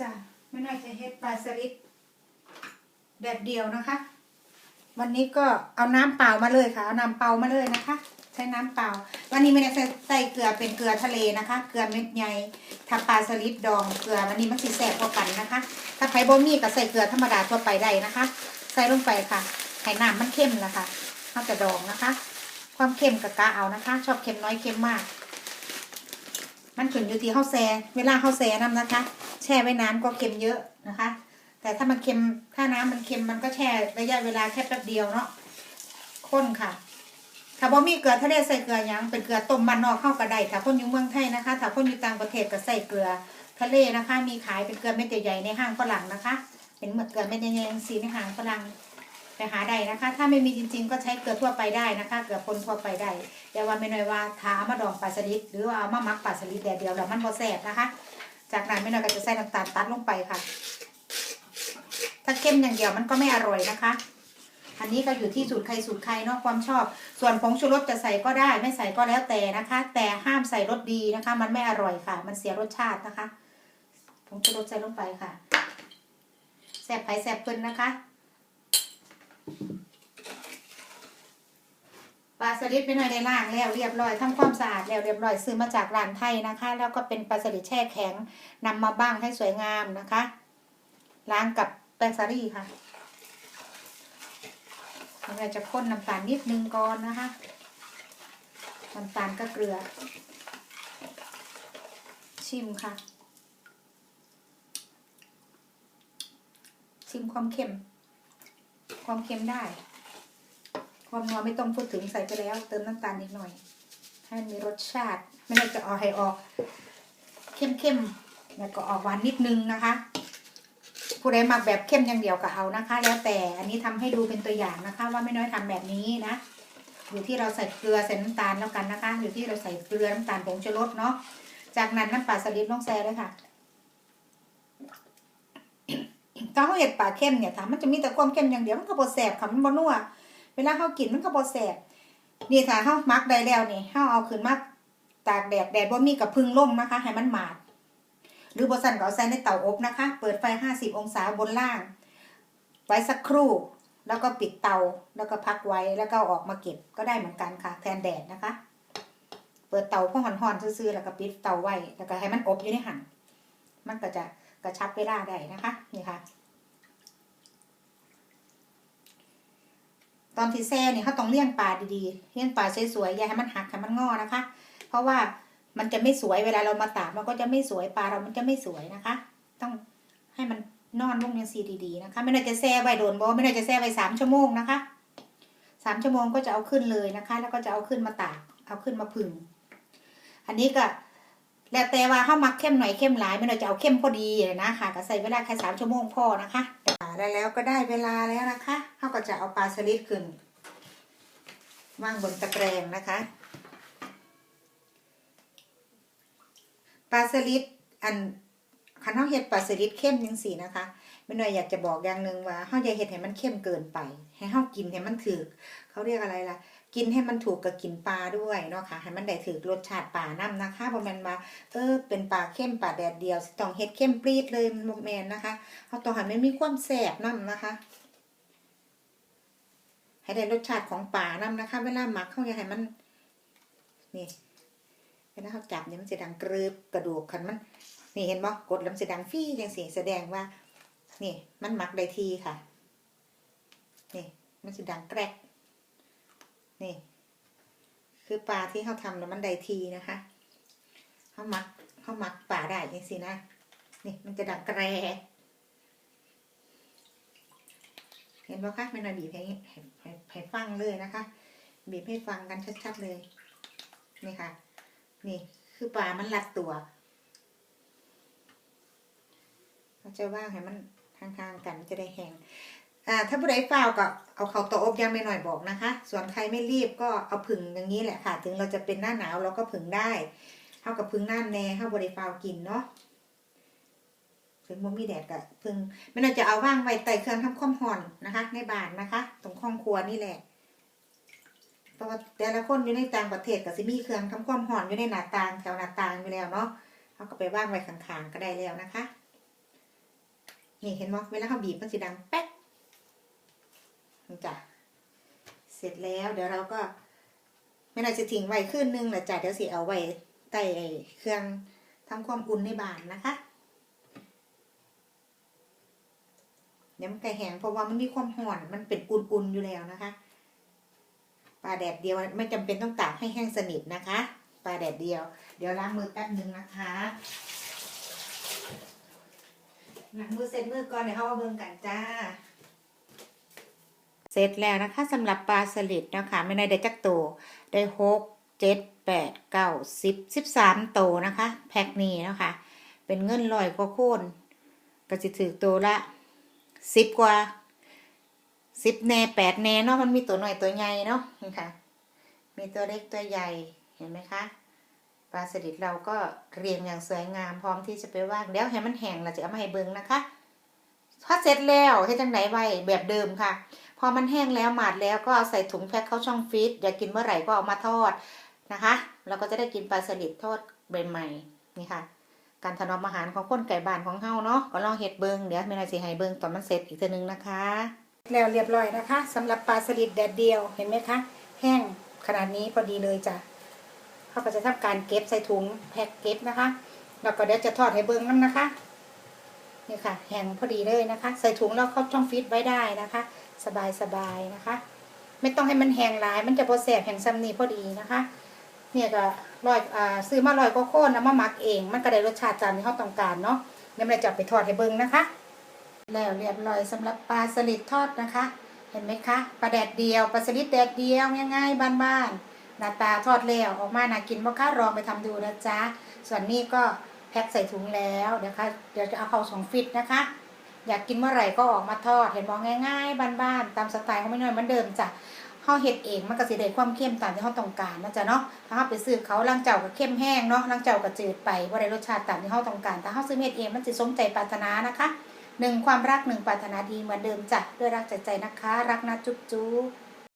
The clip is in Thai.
จ้ะไม่น่าจะเฮ็ดปลาสลิดแดดเดียวนะคะ วันนี้ก็เอาน้ำเปล่ามาเลยค่ะ เอาน้ำเปล่ามาเลยนะคะ ใช้น้ำเปล่า วันนี้ไม่ได้ใส่ใส่เกลือเป็นเกลือทะเลนะคะ เกลือเม็ดใหญ่ถ้าปลาสลิดดองเกลือวันนี้มันสิแสบกว่ากันนะคะ ถ้าไผ่บ่มีก็ใส่เกลือธรรมดาทั่วไปได้นะคะ ใส่ลงไปค่ะให้น้ำมันเข้มละค่ะเขาจะดองนะคะ ความเข้มกับกะเอานะคะ ชอบเค็มน้อยเค็มมาก มันขึ้นอยู่ที่ข้าวแซ่เวลาข้าวแซ่น้ำนะคะ แช่ไว้นาก็เค็มเยอะนะคะ แต่ถ้ามันเค็มถ้าน้ำมันเค็มมันก็แช่ระยะเวลาแค่แป๊บเดียวเนาะข้นค่ะถ้าบ่มีเกลือทะเลใส่เกลือยังเป็นเกลือต้มบ้านนอกเข้ากระไดถ้าคนอยู่เมืองไทยนะคะ ถ้าคนอยู่ต่างประเทศก็ใส่เกลือทะเลนะคะ มีขายเป็นเกลือเม็ดใหญ่ๆในห้างฝรั่งนะคะ เป็นเหมือนเกลือเม็ดใหญ่ๆสีในห้างฝรั่ง ไปหาได้นะคะ ถ้าไม่มีจริง ๆ ก็ใช้เกลือทั่วไปได้นะคะ เกลือคนทั่วไปได้อย่าว่าไม่น้อยว่าถามาดองปลาสลิดหรือว่ามามักปลาสลิดแดดเดียวแล้วมันบ่แซ่บนะคะ จากนั้นไม่น้อยก็จะใส่น้ำตาลตัดลงไปค่ะ ถ้าเข้มอย่างเดียวมันก็ไม่อร่อยนะคะ อันนี้ก็อยู่ที่สูตรใครสูตรใครเนาะความชอบ ส่วนผงชูรสจะใส่ก็ได้ ไม่ใส่ก็แล้วแต่นะคะ แต่ห้ามใส่รสดีนะคะ มันไม่อร่อยค่ะ มันเสียรสชาตินะคะผงชูรสใส่ลงไปค่ะแสบไปแสบเพิ่นนะคะ ปลาสลิดไปหน่อยในล่างแล้วเรียบร้อยทำความสะอาดแล้วเรียบร้อยซื้อมาจากร้านไทยนะคะ แล้วก็เป็นปลาสลิดแช่แข็งนำมาบ้างให้สวยงามนะคะ ล้างกับแป้งสาลี่ค่ะเราจะข้นน้ำตาลนิดนึงก่อนนะคะน้ำตาลก็เกลือ ชิมค่ะ ชิมความเค็ม ความเค็มได้ ความนัวไม่ต้องพูดถึงใส่ไปแล้ว เติมน้ำตาลนิดหน่อย ให้มันมีรสชาติ ไม่ได้จะเอาให้ออก เข้มๆแล้วก็ออกหวานนิดนึงนะคะ ผู้ใดมักแบบเข้มอย่างเดียวก็เอานะคะ แล้วแต่อันนี้ทำให้ดูเป็นตัวอย่างนะคะ ว่าไม่น้อยทำแบบนี้นะอยู่ที่เราใส่เกลือใส่น้ำตาลแล้วกันนะคะ อยู่ที่เราใส่เกลือน้ำตาลผงชูรสเนาะจากนั้นน้ำปลาสลิดลงแซ่เลยค่ะ ถ้าเขาเห็ดปลาเข้มเนี่ยถามมันจะมีแต่ความเข้มอย่างเดียวมันก็บ่แสบค่ะมันบ่นัวเวลาเขากินมันก็บ่แสบนี่ถ้าเขามักได้แล้วนี่เขาเอาขึ้นมาตากแดดแดดบ่มีกับพึ่งลงนะคะ ให้มันหมาด หรือบสั่นก็ใส่ในเตาอบนะคะ เปิดไฟ 50 องศาบนล่าง ไว้สักครู่ แล้วก็ปิดเตาแล้วก็พักไว้แล้วก็ออกมาเก็บก็ได้เหมือนกันค่ะ แทนแดดนะคะ เปิดเตาพ่อห่อนๆซื่อๆแล้วก็ปิดเตาไว้แล้วก็ให้มันอบอยู่ในหันมันก็จะกระชับเวลาได้นะคะนี่ค่ะ ตอนที่แซ่เนี่ยเขาต้องเลี้ยงปลาดีๆเลี้ยงปลาสวยๆอย่าให้มันหักให้มันงอนะคะ เพราะว่ามันจะไม่สวยเวลาเรามาตากมันก็จะไม่สวยปลาเรามันจะไม่สวยนะคะ ต้องให้มันนอนลงยังซีดีๆนะคะ ไม่น่าจะแช่ไว้โดนบอไม่น่าจะแช่ไว้สามชั่วโมงนะคะสามชั่วโมงก็จะเอาขึ้นเลยนะคะ แล้วก็จะเอาขึ้นมาตากเอาขึ้นมาผึ่งอันนี้ก็แล้วแต่ว่าเข้ามักเข้มหน่อยเข้มหลายไม่น่าจะเอาเข้มพอดีนะคะก็ใส่เวลาแค่สามชั่วโมงพอนะคะ ได้แล้วก็ได้เวลาแล้วนะคะเขาก็จะเอาปลาสลิดขึ้นวางบนตะแกรงนะคะปลาสลิดอันคันเขาเห็ดปลาสลิดเข้มยังสีนะคะไม่หน่อยอยากจะบอกอย่างหนึ่งว่าเขาอย่าเห็ดให้มันเข้มเกินไป ให้เขากินให้มันถือเขาเรียกอะไรล่ะ กินให้มันถูกกับกินปลาด้วยเนาะค่ะให้มันได้ถูกรสชาติปลานํนะคะบ่แม่นว่าเออเป็นปลาเข้มปลาแดดเดียวต้องเฮ็ดเข้มปรีดเลยบ่แมนนะคะเฮาต้องให้มันมีความแซ่บนํนะคะ ให้ได้รสชาติของปลานํนะคะ เวลาหมักเฮาอย่าให้มันนี่เวลาเขาจับเนี่ยมันจะดังกรึบกระดูกคันมัน นี่เห็นบ่กดแล้วมันจะดังฟี่จังสีแสดงว่า นี่ มันหมักได้ทีค่ะ นี่ มันจะดังแกรก นี่ คือปลาที่เขาทำแล้วมันได้ทีนะคะเขาหมักเขาหมักปลาได้จังสินะ นี่มันจะดังแกรเห็นบ่คะไม่นอยบีบให้ให้ให้ฟังเลยนะคะ บีบให้ฟังกันชัดๆเลย นี่ค่ะ นี่คือปลามันรัดตัวเราจะว่างให้มันข้างๆกันจะได้แห้ง อ่าถ้าผู้ใดเฝ้าวก็เอาเขาตอบยังไม่หน่อยบอกนะคะ ส่วนใครไม่รีบก็เอาผึ่งอย่างนี้แหละค่ะ ถึงเราจะเป็นหน้าหนาวเราก็ผึ่งได้เท่ากับผึ่งหน้าแน่เท่าบริฟาวกินเนาะถึงมันมีแดดกับผึ่งไม่น่าจะเอาว่างไว้ใต้เครื่องทำข้อมห่อนนะคะ ในบ้านนะคะ ตรงห้องครัวนี่แหละเพราะว่าแต่ละคนอยู่ในต่างประเทศก็สิมีเครื่องทำความร้อนอยู่ในหน้าต่างแถวหน้าต่างอยู่แล้วเนาะเขาก็ไปว่างไว้ข้างๆก็ได้แล้วนะคะ นี่เห็นไหมเวลาเขาบีบมันสีดังแป๊ก จ้ะเสร็จแล้วเดี๋ยวเราก็ไม่น่าจะทิ้งไว้ขึ้นนึงแหละจ้ะเดี๋ยวสิเอาไว้ใต้เครื่องทำความอุ่นในบ้านนะคะเดี๋ยวมันไก่แห้งเพราะว่ามันมีความห่อนมันเป็นอุ่นๆอยู่แล้วนะคะปลาแดดเดียวไม่จำเป็นต้องตากให้แห้งสนิทนะคะปลาแดดเดียว เดี๋ยวล้างมือแป๊บนึงนะคะล้างมือเสร็จมือก่อนเดี๋ยวเขาเอาเบิ่งกันจ้า เสร็จแล้วนะคะสำหรับปลาสลิดนะคะไม่ได้ได้จักโตวได้หกเจ็ดแปดเก้าสิบสิบสามโตวนะคะ แพ็คนี้นะคะ เป็นเงินลอยกว่าโคนก็จะถือตัวละสิบกว่าสิบแน่แปดแน่เนาะมันมีตัวหน่อยตัวใหญ่เนาะค่ะมีตัวเล็กตัวใหญ่เห็นไหมคะปลาสลิดเราก็เรียงอย่างสวยงามพร้อมที่จะไปว่างแล้วให้มันแห้งเราจะเอามาให้เบิ่งนะคะถ้าเสร็จแล้วให้จังไหนไว้แบบเดิมค่ะ อมันแห้งแล้วหมาดแล้วก็เอาใส่ถุงแพ็คเข้าช่องฟรีซอยากกินเมื่อไหร่ก็เอามาทอดนะคะเราก็จะได้กินปลาสลิดทอดใหม่ๆนี่ค่ะ การถนอมอาหารของคนไก่บ้านของเฮาเนาะก็ลองเฮ็ดเบิงเดี๋ยวไม่น่าสิให้เบิงตอนมันเสร็จอีกทีนึงนะคะ แล้วเรียบร้อยนะคะสำหรับปลาสลิดแดดเดียวเห็นไหมคะแห้งขนาดนี้พอดีเลยจ้ะเขาก็จะทำการเก็บใส่ถุงแพ็คเก็บนะคะแล้วก็เดี๋ยวจะทอดให้เบิงน้ำนะคะนี่ค่ะแห้งพอดีเลยนะคะ ใส่ถุงแล้วเข้าช่องฟรีซไว้ได้นะคะ สบายสบายๆนะคะ ไม่ต้องให้มันแห้งหลาย มันจะพอแสบแห้งซ้ำนี่พอดีนะคะ เนี่ยก็ร้อยอ่าซื้อมาร้อยก็โค่นนะมาหมักเอง มันก็ได้รสชาติตามที่เขาต้องการเนาะเดี๋ยวเราจะไปทอดให้เบิ่งนะคะ แล้วเรียบร้อยสำหรับปลาสลิดทอดนะคะ เห็นไหมคะปลาแดดเดียวปลาสลิดแดดเดียวง่ายๆบ้านๆหน้าตาทอดแล้วออกมาน่ากินบ่คะลองไปทำดูนะจ๊ะส่วนนี้ก็แพ็คใส่ถุงแล้วนะคะเดี๋ยวจะเอาเข้าสองฟิตนะคะ อยากกินเมื่อไหร่ก็ออกมาทอด เห็นบอกง่ายๆบ้านๆตามสไตล์เขาไม่น้อยเหมือนเดิมจ้ะข้าเห็ดเองมันก็สิได้ความเข้มตามที่เฮาต้องการนะจ๊ะเนาะถ้าเฮาไปซื้อเขาลังเจ้าก็เข้มแห้งเนาะลังเจ้าก็จืดไปว่าได้รสชาติตามที่เฮาต้องการแต่เฮาซื้อเม็ดเองมันจะสมใจปรารถนานะคะหนึ่งความรักหนึ่งปรารถนาดีเหมือนเดิมจ้ะด้วยรักจใจนะคะ รักนะจุ๊บจุ๊บ